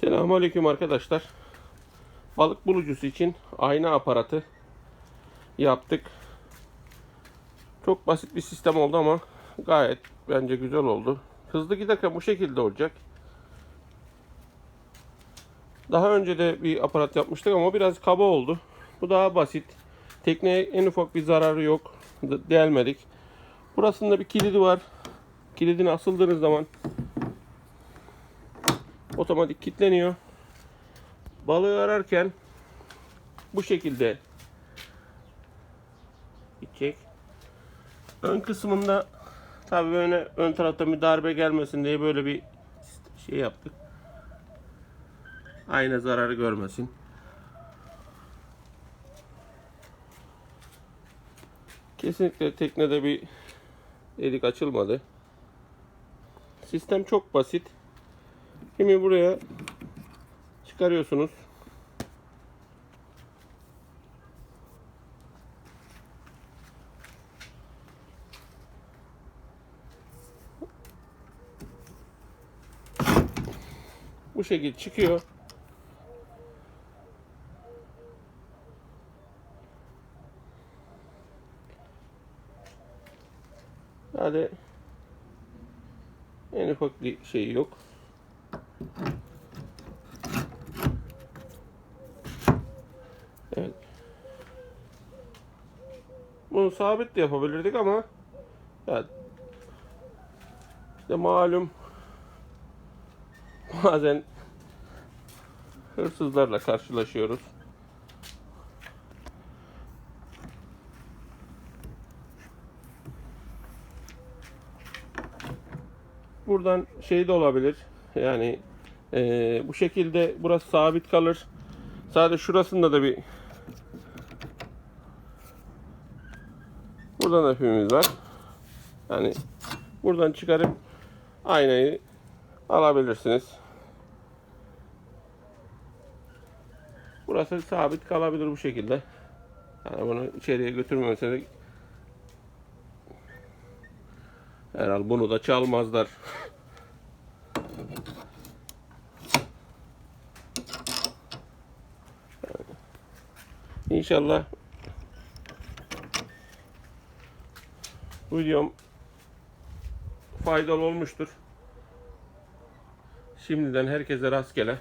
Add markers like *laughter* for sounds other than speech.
Selamünaleyküm arkadaşlar. Balık bulucusu için ayna aparatı yaptık. Çok basit bir sistem oldu ama gayet bence güzel oldu. Hızlı giderken bu şekilde olacak. Daha önce de bir aparat yapmıştık ama biraz kaba oldu. Bu daha basit. Tekneye en ufak bir zararı yok. De- Delmedik. Burasında bir kilidi var. Kilidini asıldığınız zaman otomatik kilitleniyor. Balığı ararken bu şekilde gidecek. Ön kısmında tabii öne ön tarafta bir darbe gelmesin diye böyle bir şey yaptık. Ayna zararı görmesin. Kesinlikle teknede bir delik açılmadı. Sistem çok basit. Şimdi buraya çıkarıyorsunuz. Bu şekilde çıkıyor. Hadi en ufak bir şey yok. Evet. Bunu sabit de yapabilirdik ama ya işte malum bazen hırsızlarla karşılaşıyoruz. Buradan şey de olabilir. Yani eee, bu şekilde burası sabit kalır. Sadece şurasında da bir Buradan da pimimiz var. Yani buradan çıkarıp aynayı alabilirsiniz. Burası sabit kalabilir bu şekilde. Yani bunu içeriye götürmemesine herhalde bunu da çalmazlar. *laughs* İnşallah bu videom faydalı olmuştur. Şimdiden herkese rastgele.